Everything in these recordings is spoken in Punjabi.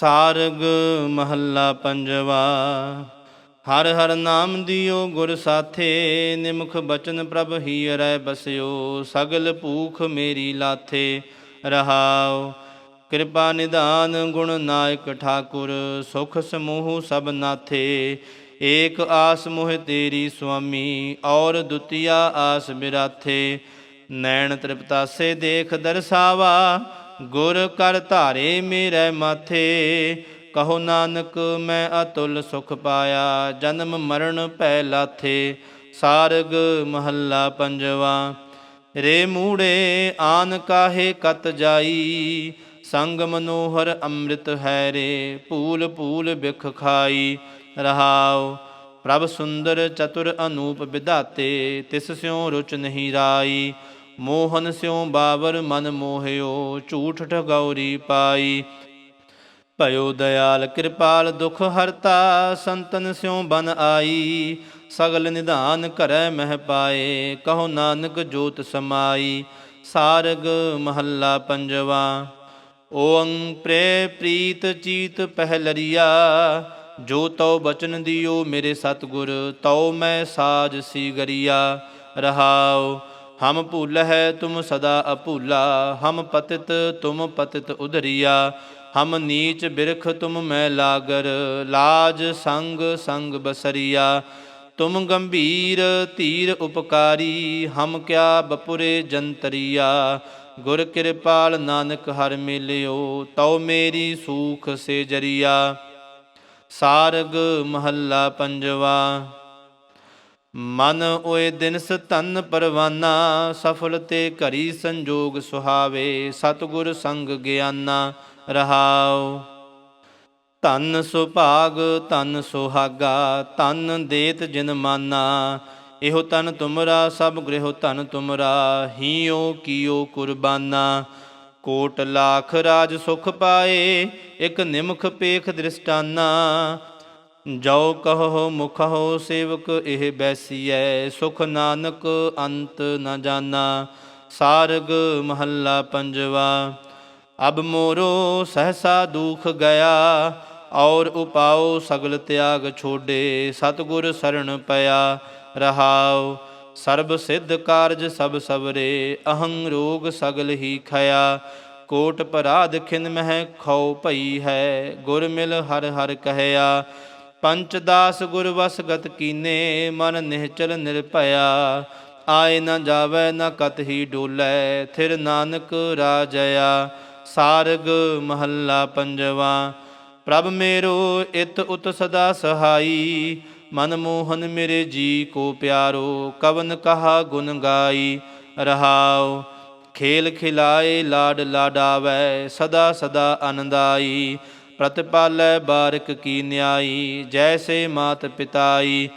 ਸਾਰਗ ਮਹੱਲਾ ਪੰਜਵਾ। ਹਰ ਹਰ ਨਾਮ ਦਿਓ ਗੁਰ ਸਾਥੇ, ਨਿਮਖ ਬਚਨ ਪ੍ਰਭ ਹੀ ਰਹਿ ਬਸਿਓ, ਸਗਲ ਭੂਖ ਮੇਰੀ ਲਾਥੇ ਰਹਾਓ। ਕਿਰਪਾ ਨਿਦਾਨ ਗੁਣ ਨਾਇਕ ਠਾਕੁਰ, ਸੁਖ ਸਮੂਹ ਸਭ ਨਾਥੇ। ਏਕ ਆਸ ਮੋਹ ਤੇਰੀ ਸੁਆਮੀ, ਔਰ ਦੁਤੀਆ ਆਸ ਬਿਰਾਥੇ। ਨੈਣ ਤ੍ਰਿਪਤਾਸੇ ਦੇਖ ਦਰਸਾਵਾ ਗੁਰ ਕਰ ਧਾਰੇ ਮੇਰੇ ਮਾਥੇ, ਕਹੋ ਨਾਨਕ ਮੈਂ ਅਤੁਲ ਸੁਖ ਪਾਇਆ, ਜਨਮ ਮਰਨ ਪੈ ਲਾਥੇ, ਸਾਰਗ ਮਹੱਲਾ ਪੰਜਵਾ। ਰੇ ਮੂੜੇ ਆਨ ਕਾਹੇ ਕਤ ਜਾਈ, ਸੰਗ ਮਨੋਹਰ ਅੰਮ੍ਰਿਤ ਹੈ ਰੇ ਭੂਲ ਭੂਲ ਬਿਖ ਖਾਈ, ਰਹਾਉ, ਪ੍ਰਭ ਸੁੰਦਰ ਚਤੁਰ ਅਨੂਪ ਵਿਧਾਤੇ, ਤਿਸ ਸਿਉ ਰੁਚ ਨਹੀਂ ਰਾਈ। ਮੋਹਨ ਸਿਉ ਬਾਬਰ ਮਨ ਮੋਹਿਓ, ਝੂਠ ਠਗੌਰੀ ਪਾਈ। ਭਇਓ ਦਇਆਲ ਕਿਰਪਾਲ ਦੁਖ ਹਰਤਾ, ਸੰਤਨ ਸਿਉ ਬਨ ਆਈ। ਸਗਲ ਨਿਧਾਨ ਕਰੈ ਮਹਿ ਪਾਏ, ਕਹੋ ਨਾਨਕ ਜੋਤ ਸਮਾਈ। ਸਾਰਗ ਮਹੱਲਾ ਪੰਜਵਾ ਓੰ ਪ੍ਰੇ ਪ੍ਰੀਤ ਚੀਤ ਪਹਿਲਰੀਆ। ਜੋ ਤਉ ਬਚਨ ਦਿਓ ਮੇਰੇ ਸਤਿਗੁਰ, ਤਉ ਮੈਂ ਸਾਜ ਸੀ ਗਰੀਆ ਰਹਾਓ ਹਮ ਭੁੱਲ ਹੈ ਤੁਮ ਸਦਾ ਅਭੂਲਾ, ਹਮ ਪਤਿਤ ਤੁਮ ਪਤਿਤ ਉਧਰੀਆ, ਹਮ ਨੀਚ ਬਿਰਖ ਤੁਮ ਮੈਂ ਲਾਗਰ, ਲਾਜ ਸੰਗ ਸੰਗ ਬਸਰੀਆ, ਤੁਮ ਗੰਭੀਰ ਧੀਰ ਉਪਕਾਰੀ, ਹਮ ਕਿਆ ਬਪੁਰੇ ਜੰਤਰੀਆ, ਗੁਰ ਕਿਰਪਾਲ ਨਾਨਕ ਹਰ ਮਿਲਿਓ, ਤਉ ਮੇਰੀ ਸੂਖ ਸੇ ਜਰੀਆ ਸਾਰਗ ਮਹੱਲਾ ਪੰਜਵਾ। ਮਨ ਓਏ ਦਿਨਸ ਧਨ ਪਰਵਾਨਾ, ਸਫਲ ਤੇ ਘਰੀ ਸੰਜੋਗ ਸੁਹਾਵੇ, ਸਤਿਗੁਰ ਸੰਗ ਗਿਆਨਾ ਰਹਾਉ। ਧਨ ਸੁਭਾਗ, ਧਨ ਸੁਹਾਗਾ, ਧਨ ਦੇਤ ਜਿਨ ਮਾਨਾ, ਇਹੋ ਤਨ ਤੁਮਰਾ, ਸਭ ਗ੍ਰਹਿ ਧਨ ਤੁਮਰਾ, ਹੀਓ ਕੀਓ ਕੁਰਬਾਨਾ। ਕੋਟ ਲਾਖ ਰਾਜ ਸੁਖ ਪਾਏ, ਇਕ ਨਿਮਖ ਪੇਖ ਦ੍ਰਿਸ਼ਟਾਨਾ ਜੋ ਕਹੋ ਮੁਖੋ ਸੇਵਕ ਇਹ ਬੈਸੀਐ, ਸੁਖ ਨਾਨਕ ਅੰਤ ਨ ਜਾਣਾ ਸਾਰਗ ਮਹੱਲਾ ਪੰਜਵਾ। ਅਬ ਮੋਰੋ ਸਹਸਾ ਦੁਖ ਗਿਆ, ਔਰ ਉਪਾਉ ਸਗਲ ਤਿਆਗ ਛੋਡੇ, ਸਤਗੁਰ ਸਰਣ ਪਿਆ ਰਹਾਉ। ਸਰਬ ਸਿੱਧ ਕਾਰਜ ਸਭ ਸਬਰੇ ਅਹੰ ਰੋਗ ਸਗਲ ਹੀ ਖਇਆ। ਕੋਟ ਪਰਾਧ ਖਿਨ ਮਹਿ ਖਉ ਭਈ ਹੈ, ਗੁਰ ਮਿਲ ਹਰ ਹਰ ਕਹਿਆ। ਪੰਚ ਦਾਸ ਗੁਰ ਵਸਗਤ ਕੀਨੇ, ਮਨ ਨਿਹਚਲ ਨਿਰਭਇਆ। ਆਏ ਨਾ ਜਾਵੇ, ਨਾ ਕਤ ਹੀ ਡੋਲੇ, ਥਿਰ ਨਾਨਕ ਰਾਜਇਆ। ਸਾਰਗ ਮਹੱਲਾ ਪੰਜਵਾ, ਪ੍ਰਭ ਮੇਰੋ, ਇਤ ਉਤ ਸਦਾ ਸਹਾਈ। ਮਨ ਮੋਹਨ ਮੇਰੇ ਜੀ ਕੋ ਪਿਆਰੋ, ਕਵਨ ਕਹਾ ਗੁਣ ਗਾਈ। ਰਹਾਉ, ਖੇਲ ਖਿਲਾਏ, ਲਾਡ ਲਾਡਾਵੈ, ਸਦਾ ਸਦਾ ਆਨੰਦਾਈ। ਪ੍ਰਤਿਪਾਲੈ ਬਾਰਕ ਕੀ ਨਿਆਈ, ਜੈਸੇ ਮਾਤ ਪਿਤਾਈ,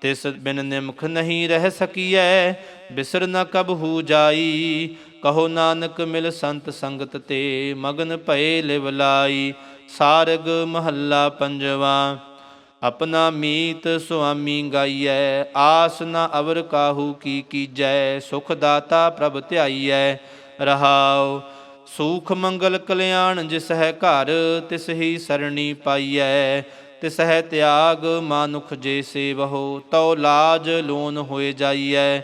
ਤਿਸ ਬਿਨ ਨਿਮਖ ਨਹੀਂ ਰਹਿ ਸਕੀਐ, ਬਿਸਰ ਨ ਕਬਹੂ ਜਾਈ, ਕਹੋ ਨਾਨਕ ਮਿਲ ਸੰਤ ਸੰਗਤ ਤੇ ਮਗਨ ਭਏ ਲਿਵ ਲਾਈ, ਸਾਰਗ ਮਹੱਲਾ ਪੰਜਵਾ, ਆਪਣਾ ਮੀਤ ਸੁਆਮੀ ਗਾਈਐ, ਆਸ ਨ ਅਵਰ ਕਾਹੂ ਕੀ ਕੀਜੈ, ਸੁਖ ਦਾਤਾ ਪ੍ਰਭ ਧਿਆਈਐ ਰਹਾਓ ਸੂਖ ਮੰਗਲ ਕਲਿਆਣ ਜਿਸ ਹੈ ਘਰ, ਤਿਸ ਹੀ ਸਰਣੀ ਪਾਈਐ। ਤਿਸ ਹੈ ਤਿਆਗ, ਮਾਨੁਖ ਜੇ ਸੇਵਹੁ, ਤਉ ਲਾਜ ਲੋਨ ਹੋਏ ਜਾਈਐ।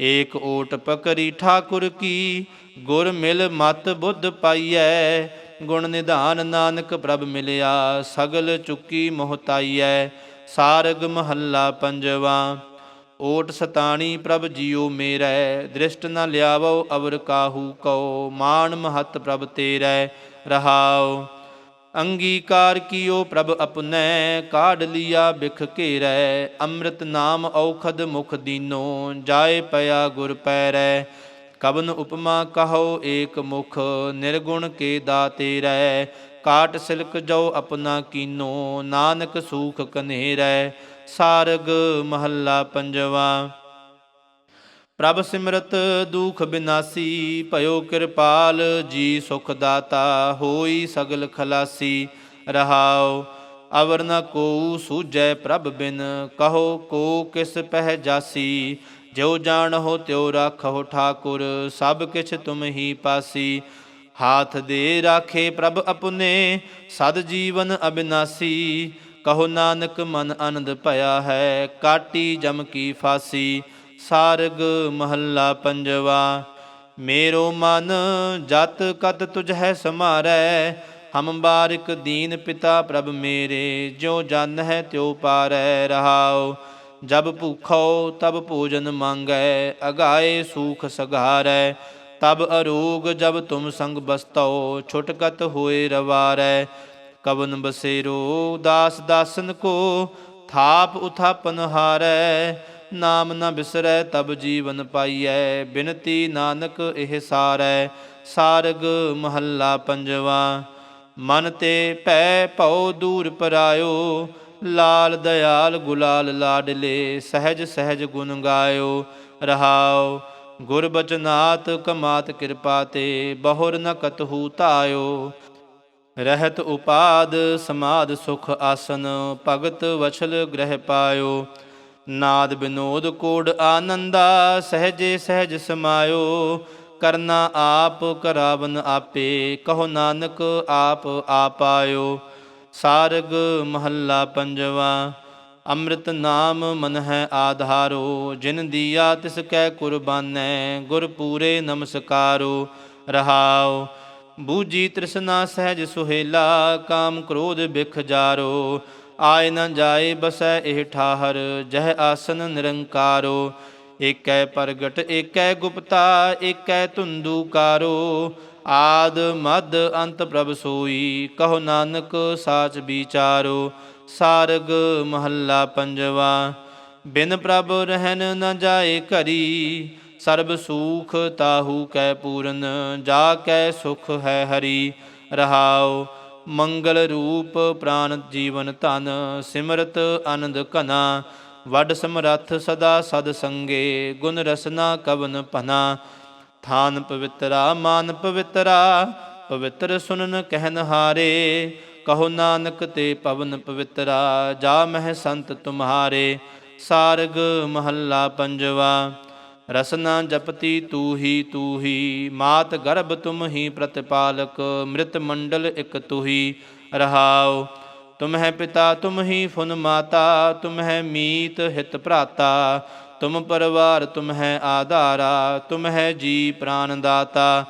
ਏਕ ਓਟ ਪਕਰੀ ਠਾਕੁਰ ਕੀ, ਗੁਰ ਮਿਲ ਮਤ ਬੁੱਧ ਪਾਈਐ। ਗੁਣ ਨਿਧਾਨ ਨਾਨਕ ਪ੍ਰਭ ਮਿਲਿਆ, ਸਗਲ ਚੁੱਕੀ ਮੋਹਤਾਈਐ ਸਾਰਗ ਮਹੱਲਾ ਪੰਜਵਾ। ਓਟ ਸਤਾਣੀ ਪ੍ਰਭ ਜੀਉ ਮੇਰੈ, ਦ੍ਰਿਸ਼ਟ ਨ ਲਿਆਵੋ ਅਵਰ ਕਾਹੂ ਕਉ ਮਾਨ ਮਹਤ ਪ੍ਰਭ ਤੇਰੈ ਰਹਾਉ। ਅੰਗੀਕਾਰ ਕੀਓ ਪ੍ਰਭ ਅਪਨੈ, ਕਾਢ ਲਿਆ ਬਿਖ ਘੇਰੈ, ਅੰਮ੍ਰਿਤ ਨਾਮ ਔਖਦ ਮੁਖ ਦੀਨੋ, ਜਾਏ ਪਿਆ ਗੁਰ ਪੈਰੈ। ਕਵਨ ਉਪਮਾ ਕਹੋ ਏਕ ਮੁਖ, ਨਿਰਗੁਣ ਕੇ ਦਾਤੇ ਰਹਿ ਕਾਟ ਸਿਲਕ ਜੋ ਆਪਣਾ ਕੀਨੋ, ਨਾਨਕ ਸੂਖ ਕਨੇਰੈ। ਸਾਰਗ ਮਹੱਲਾ ਪੰਜਵਾ। ਪ੍ਰਭ ਸਿਮਰਤ ਦੁਖ ਬਿਨਾਸੀ, ਭਇਓ ਕਿਰਪਾਲ, ਜੀ ਸੁਖ ਦਾਤਾ, ਹੋਈ ਸਗਲ ਖਲਾਸੀ, ਰਹਾਉ, ਅਵਰ ਨ ਕੋ ਸੂਝੈ ਪ੍ਰਭ ਬਿਨ, ਕਹੋ ਕੋ ਕਿਸ ਪਹਿ ਜਾਸੀ ਜੋ ਜਾਣਹੁ ਤਿਉ ਰਾਖਹੁ ਠਾਕੁਰ, ਸਭ ਕਿਛ ਤੁਮ ਹੀ ਪਾਸੀ। ਹਾਥ ਦੇ ਰਾਖੇ ਪ੍ਰਭ ਅਪਨੇ, ਸਦ ਜੀਵਨ ਅਬਿਨਾਸੀ ਕਹੋ ਨਾਨਕ ਮਨ ਆਨੰਦ ਭਇਆ ਹੈ, ਕਾਟੀ ਜਮ ਕੀ ਫਾਸੀ, ਸਾਰਗ ਮਹੱਲਾ ਪੰਜਵਾ। ਮੇਰੋ ਮਨ ਜਤ ਕਤ ਤੁਝ ਹੈ ਸਮਾਰੈ, ਹਮ ਬਾਰਿਕ ਦੀਨ ਪਿਤਾ ਪ੍ਰਭ ਮੇਰੇ ਜੋ ਜਨ ਹੈ ਤਿਉ ਪਾਰੈ ਰਹਾਉ। ਜਬ ਭੂਖੋ ਤਬ ਭੋਜਨ ਮੰਗੈ, ਅਗਾਏ ਸੂਖ ਸਗਾਰੈ ਤਬ ਅਰੋਗ ਜਬ ਤੁਮ ਸੰਗ ਬਸਤੋ ਛੁਟਕਤ ਹੋਏ ਰਵਾਰੈ। ਕਵਨ ਬਸੇਰੋ, ਦਾਸ ਦਾਸਨ ਕੋ, ਥਾਪ ਉਥਾਪਨ ਹਾਰੈ, ਨਾਮ ਨਾ ਬਿਸਰੈ ਤਬ ਜੀਵਨ ਪਾਈਐ, ਬਿਨਤੀ ਨਾਨਕ ਇਹ ਸਾਰੈ, ਸਾਰਗ ਮਹੱਲਾ ਪੰਜਵਾ। ਮਨ ਤੇ ਭੈ ਭਉ ਦੂਰ ਪਰਾਇਓ, ਲਾਲ ਦਇਆਲ ਗੁਲਾਲ ਲਾਡਲੇ, ਸਹਿਜ ਸਹਿਜ ਗੁਣ ਗਾਇਓ, ਰਹਾਓ। ਗੁਰ ਬਚਨਾਤ ਕਮਾਤ ਕਿਰਪਾ ਤੇ, ਬਹੁਰ ਨ ਕਤਹੂ ਧਾਇਓ। ਰਹਿਤ ਉਪਾਦ ਸਮਾਦ ਸੁਖ ਆਸਨ, ਭਗਤ ਵਛਲ ਗ੍ਰਹਿ ਪਾਇਓ। ਨਾਦ ਬਿਨੋਦ ਕੋੜ ਆਨੰਦਾ, ਸਹਜੇ ਸਹਿਜ ਸਮਾਇਓ। ਕਰਨਾ ਆਪ, ਕਰਾਵਨ ਆਪੇ, ਕਹੋ ਨਾਨਕ ਆਪ ਆਪਾਇਓ। ਸਾਰਗ ਮਹੱਲਾ ਪੰਜਵਾ, ਅੰਮ੍ਰਿਤ ਨਾਮ ਮਨ ਹੈ ਆਧਾਰੋ। ਜਿਨ ਦੀਆ ਤਿਸ ਕੈ ਕੁਰਬਾਨੈ, ਗੁਰ ਪੂਰੇ ਨਮਸਕਾਰੋ। ਰਹਾਓ ਬੂਜੀ ਤ੍ਰਿਸ਼ਨਾ ਸਹਿਜ ਸੁਹੇਲਾ, ਕਾਮ ਕ੍ਰੋਧ ਬਿਖ ਜਾਰੋ। ਆਏ ਨ ਜਾਏ ਬਸੈ ਇਹ ਠਾਹਰ, ਜਹ ਆਸਨ ਨਿਰੰਕਾਰੋ। ਏਕੈ ਪ੍ਰਗਟ, ਏਕੈ ਗੁਪਤਾ, ਏਕੈ ਧੁੰਦੂਕਾਰੋ ਆਦ ਮਦ ਅੰਤ ਪ੍ਰਭ ਸੋਈ, ਕਹੋ ਨਾਨਕ ਸਾਚ ਵਿਚਾਰੋ। ਸਾਰਗ ਮਹੱਲਾ ਪੰਜਵਾ, ਬਿਨ ਪ੍ਰਭ ਰਹਿਨ ਨ ਜਾਏ ਘਰੀ ਸਰਬ ਸੂਖ ਤਾਹੂ ਕੈ ਪੂਰਨ, ਜਾ ਕੈ ਸੁਖ ਹੈ ਹਰੀ, ਰਹਾਉ ਮੰਗਲ ਰੂਪ ਪ੍ਰਾਨ ਜੀਵਨ ਧਨ, ਸਿਮਰਤ ਆਨੰਦ ਘਨਾ, ਵੱਡ ਸਮਰੱਥ ਸਦਾ ਸਦ ਸੰਗੇ, ਗੁਣ ਰਸਨਾ ਕਵਨ ਭਨਾ, ਥਾਨ ਪਵਿੱਤਰਾ, ਮਾਨ ਪਵਿੱਤਰਾ, ਪਵਿੱਤਰ ਸੁਨਨ ਕਹਿਨ ਹਾਰੇ, ਕਹੋ ਨਾਨਕ ਤੇ ਪਵਨ ਪਵਿੱਤਰਾ, ਜਾ ਮਹਿ ਸੰਤ ਤੁਮਹਾਰੇ ਸਾਰਗ ਮਹੱਲਾ ਪੰਜਵਾ। ਰਸਨਾ ਜਪਤੀ ਤੂ ਹੀ ਤੂ ਹੀ ਮਾਤ ਗਰਭ ਤੁਮ ਹੀ ਪ੍ਰਤਪਾਲਕ, ਮ੍ਰਿਤ ਮੰਡਲ ਇਕ ਤੁਹੀ, ਰਹਾਉ। ਤੁਮ ਹੈ ਪਿਤਾ ਤੁਮ ਹੀ ਫੁਨ ਮਾਤਾ ਤੁਮ ਹੈ ਮੀਤ ਹਿਤ ਭਰਾਤਾ। ਤੁਮ ਪਰਵਾਰ ਤੁਮ ਹੈ ਆਧਾਰਾ ਤੁਮ ਹੈ ਜੀ ਪ੍ਰਾਨ ਦਾਤਾ।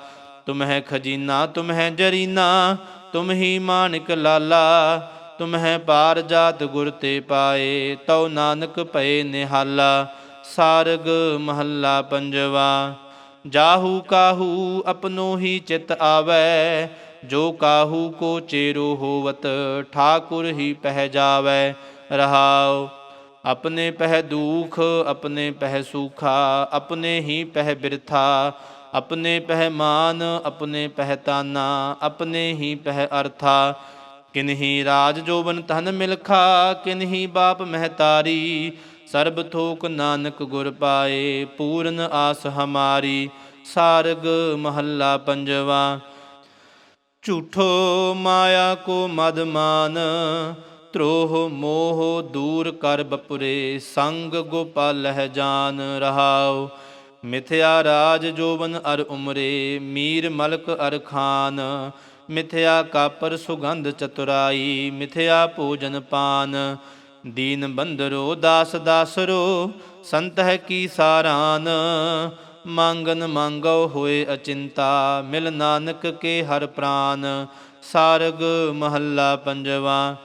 ਤੁਮ ਹੈ ਖਜ਼ੀਨਾ ਤੁਮ ਹੈ ਜਰੀਨਾ ਤੁਮ ਹੀ ਮਾਨਿਕ ਲਾਲਾ। ਤੁਮ ਹੈ ਪਾਰ ਜਾਤ ਗੁਰ ਤੇ ਪਾਏ, ਤਉ ਨਾਨਕ ਭਏ ਨਿਹਾਲਾ। ਸਾਰਗ ਮਹੱਲਾ ਪੰਜਵਾ, ਜਾਹੂ ਕਾਹੂ ਆਪਨੋ ਹੀ ਚਿਤ ਆਵੈ, ਜੋ ਕਾਹੂ ਕੋ ਚੇਰੋ ਹੋਵਤ, ਠਾਕੁਰ ਹੀ ਪਹਿ ਜਾਵੈ, ਰਹਾਉ। ਆਪਣੇ ਪਹਿ ਦੁਖ, ਆਪਣੇ ਪਹਿ ਸੁਖਾ, ਆਪਣੇ ਹੀ ਪਹਿ ਬਿਰਥਾ, ਆਪਣੇ ਪਹਿ ਮਾਨ, ਆਪਣੇ ਪਹਿ ਤਾਨਾ, ਆਪਣੇ ਹੀ ਪਹਿ ਅਰਥਾ। ਕਿਨਹੀ ਰਾਜ ਜੋਬਨ ਧਨ ਮਿਲਖਾ ਕਿਨਹੀ ਬਾਪ ਮਹਤਾਰੀ ਸਰਬ ਥੋਕ ਨਾਨਕ ਗੁਰ ਪਾਏ, ਪੂਰਨ ਆਸ ਹਮਾਰੀ, ਸਾਰਗ ਮਹੱਲਾ ਪੰਜਵਾ। ਝੂਠੋ ਮਾਇਆ ਕੋ ਮਦਮਾਨ ਤ੍ਰੋਹ ਮੋਹ ਦੂਰ ਕਰ ਬਪੁਰੇ, ਸੰਗ ਗੋਪਾਲਹਿ ਜਾਨ ਰਹਾਉ। ਮਿਥਿਆ ਰਾਜ ਜੋਬਨ ਅਰ ਉਮਰੇ, ਮੀਰ ਮਲਕ ਅਰ ਖਾਨ। ਮਿਥਿਆ ਕਾਪਰ ਸੁਗੰਧ ਚਤੁਰਾਈ, ਮਿਥਿਆ ਭੋਜਨ ਪਾਨ। ਦੀਨ ਬੰਦਰੋ, ਦਾਸ ਦਾਸਰੋ, ਸੰਤ ਹੈ ਕੀ ਸਾਰਾਨ? ਮੰਗਨ ਮੰਗੋ ਹੋਏ ਅਚਿੰਤਾ, ਮਿਲ ਨਾਨਕ ਕੇ ਹਰ ਪ੍ਰਾਨ। ਸਾਰਗ ਮਹੱਲਾ ਪੰਜਵਾ,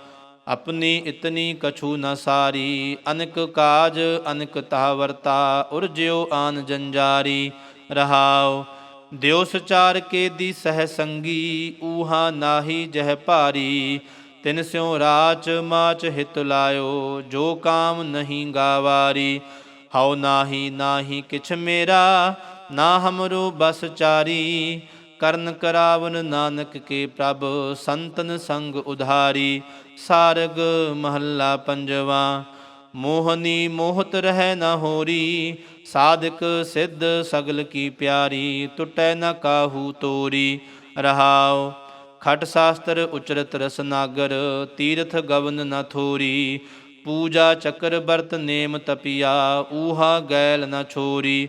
ਆਪਣੀ ਇਤਨੀ ਕਛੂ ਨ ਸਾਰੀ। ਅਨਕ ਕਾਜ, ਅਨਕ ਤਾ ਵਰਤਾ, ਉਰਜਿਓ ਆਨ ਜੰਜਾਰੀ। ਰਹਾਓ ਦਿਓ ਸਚਾਰ ਕੇ ਦੀ ਸਹਿ ਸੰਗੀ, ਊਹਾ ਨਾਹੀ ਜਹ ਭਾਰੀ। ਤਿਨ ਸਿਉ ਰਾਚ ਮਾਚ ਹਿਤ ਲਾਇਓ, ਜੋ ਕਾਮ ਨਹੀਂ ਗਾਵਾਰੀ, ਹਉ ਨਾਹੀ ਨਾਹੀ ਕਿਛ ਮੇਰਾ, ਨਾ ਹਮਰੋ ਬਸ ਚਾਰੀ, ਕਰਨ ਕਰਾਵਨ ਨਾਨਕ ਕੇ ਪ੍ਰਭ, ਸੰਤਨ ਸੰਗ ਉਧਾਰੀ, ਸਾਰਗ ਮਹੱਲਾ ਪੰਜਵਾ, ਮੋਹਨੀ ਮੋਹਤ ਰਹਿ ਨ ਹੋਰੀ, ਸਾਧਕ ਸਿੱਧ ਸਗਲ ਕੀ ਪਿਆਰੀ, ਟੁਟੈ ਨਾ ਕਾਹੂ ਤੋਰੀ, ਰਹਾਉ ਖਟ ਸ਼ਾਸਤਰ ਉਚਰਤ ਰਸਨਾਗਰ ਤੀਰਥ ਗਵਨ ਨ ਥੋਰੀ। ਪੂਜਾ ਚੱਕਰ ਬਰਤ ਨੇਮ ਤਪਿਆ, ਊਹਾ ਗੈਲ ਨ ਛੋਰੀ।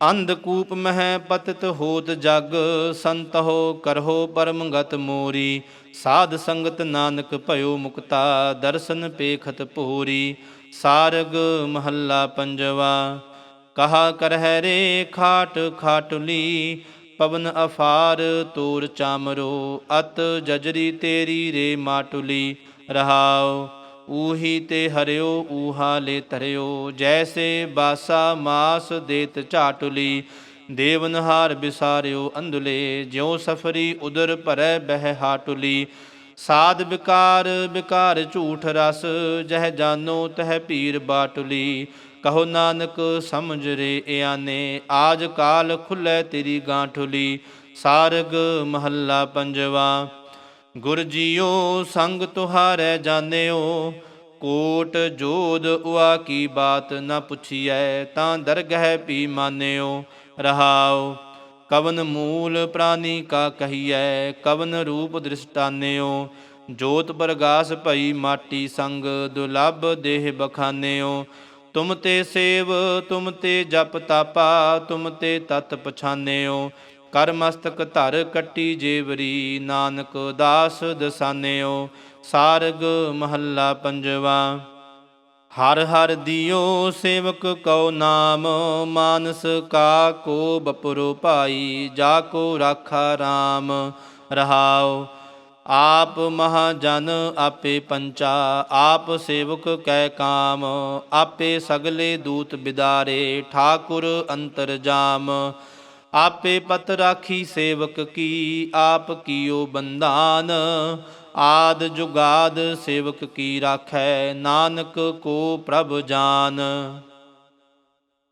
ਅੰਧਕੂਪ ਮਹਿ ਪਤਿਤ ਹੋਤ ਜਗ, ਸੰਤਹੁ ਕਰਹੋ ਪਰਮ ਗਤ ਮੋਰੀ। ਸਾਧ ਸੰਗਤ ਨਾਨਕ ਭਇਓ ਮੁਕਤਾ, ਦਰਸ਼ਨ ਪੇਖਤ ਪੂਰੀ। ਸਾਰਗ ਮਹੱਲਾ ਪੰਜਵਾ, ਕਹਾ ਕਰਹਿ ਰੇ ਖਾਟ ਖਾਟੁਲੀ। ਪਵਨ ਅਫਾਰ ਤੂਰ ਚਾਮਰੋ, ਅਤ ਜਜਰੀ ਤੇਰੀ ਰੇ ਮਾਟੁਲੀ ਰਹਾਉ, ਊਹੀ ਤੇ ਹਰਿਓ, ਊਹਾ ਲੈ ਧਰਿਓ, ਜੈਸੇ ਬਾਸਾ ਮਾਸ ਦੇਤ ਝਾਟੁਲੀ ਦੇਵਨਹਾਰ ਬਿਸਾਰਿਓ ਅੰਧਲੇ, ਜਿਉ ਸਫਰੀ ਉਦਰ ਭਰੈ ਬਹਿ ਹਾਟੁਲੀ, ਸਾਧ ਵਿਕਾਰ ਵਿਕਾਰ ਝੂਠ ਰਸ, ਜਹ ਜਾਨੋ ਤਹ ਪੀਰ ਬਾਟੁਲੀ ਕਹੋ ਨਾਨਕ, ਸਮਝ ਰੇ ਇਆਨੇ, ਆਜ ਕਾਲ ਖੁੱਲੇ ਤੇਰੀ ਗਾਂਠੁਲੀ ਸਾਰਗ ਮਹੱਲਾ ਪੰਜਵਾ। ਗੁਰ ਜੀਓ, ਸੰਗ ਤੁਹਾਰੈ ਜਾਣਿਓ, ਕੋਟ ਜੋਦ ਉਆ ਕੀ ਬਾਤ ਨਾ ਪੁੱਛੀਐ, ਤਾਂ ਦਰਗਹਿ ਪੀ ਮਾਨਿਓ ਰਹਾਓ ਕਵਨ ਮੂਲ ਪ੍ਰਾਨੀ ਕਾ ਕਹੀਐ, ਕਵਨ ਰੂਪ ਦ੍ਰਿਸ਼ਟਾਨਿਓ, ਜੋਤ ਪ੍ਰਗਾਸ ਭਈ ਮਾਟੀ ਸੰਗ, ਦੁਲਭ ਦੇਹ ਬਖਾਨਿਓ। ਤੁਮ ਤੇ ਸੇਵ, ਤੁਮ ਤੇ ਜਪ ਤਾਪਾ, ਤੁਮ ਤੇ ਤਤ ਪਛਾਨਿਓ। ਕਰ ਮਸਤਕ ਧਰ ਕੱਟੀ ਜੇਵਰੀ, ਨਾਨਕ ਦਾਸ ਦਸਾਨਿਓ। ਸਾਰਗ ਮਹੱਲਾ ਪੰਜਵਾ। ਹਰ ਹਰ ਦਿਓ ਸੇਵਕ ਕਉ ਨਾਮ, ਮਾਨਸ ਕਾ ਕੋ ਬਪਰੋ ਭਾਈ, ਜਾ ਕੋ ਰਾਖਾ RAM ਰਹਾਓ ਆਪ ਮਹਾਜਨ ਆਪੇ ਪੰਚਾ, ਆਪ ਸੇਵਕ ਕੈ ਕਾਮ, ਆਪੇ ਸਗਲੇ ਦੂਤ ਬਿਦਾਰੇ, ਠਾਕੁਰ ਅੰਤਰ ਜਾਮ। ਆਪੇ ਪਤ ਰਾਖੀ ਸੇਵਕ ਕੀ, ਆਪ ਕੀਓ ਬੰਦਾਨ ਆਦ ਜੁਗਾਦ ਸੇਵਕ ਕੀ ਰਾਖੈ, ਨਾਨਕ ਕੋ ਪ੍ਰਭ ਜਾਨ।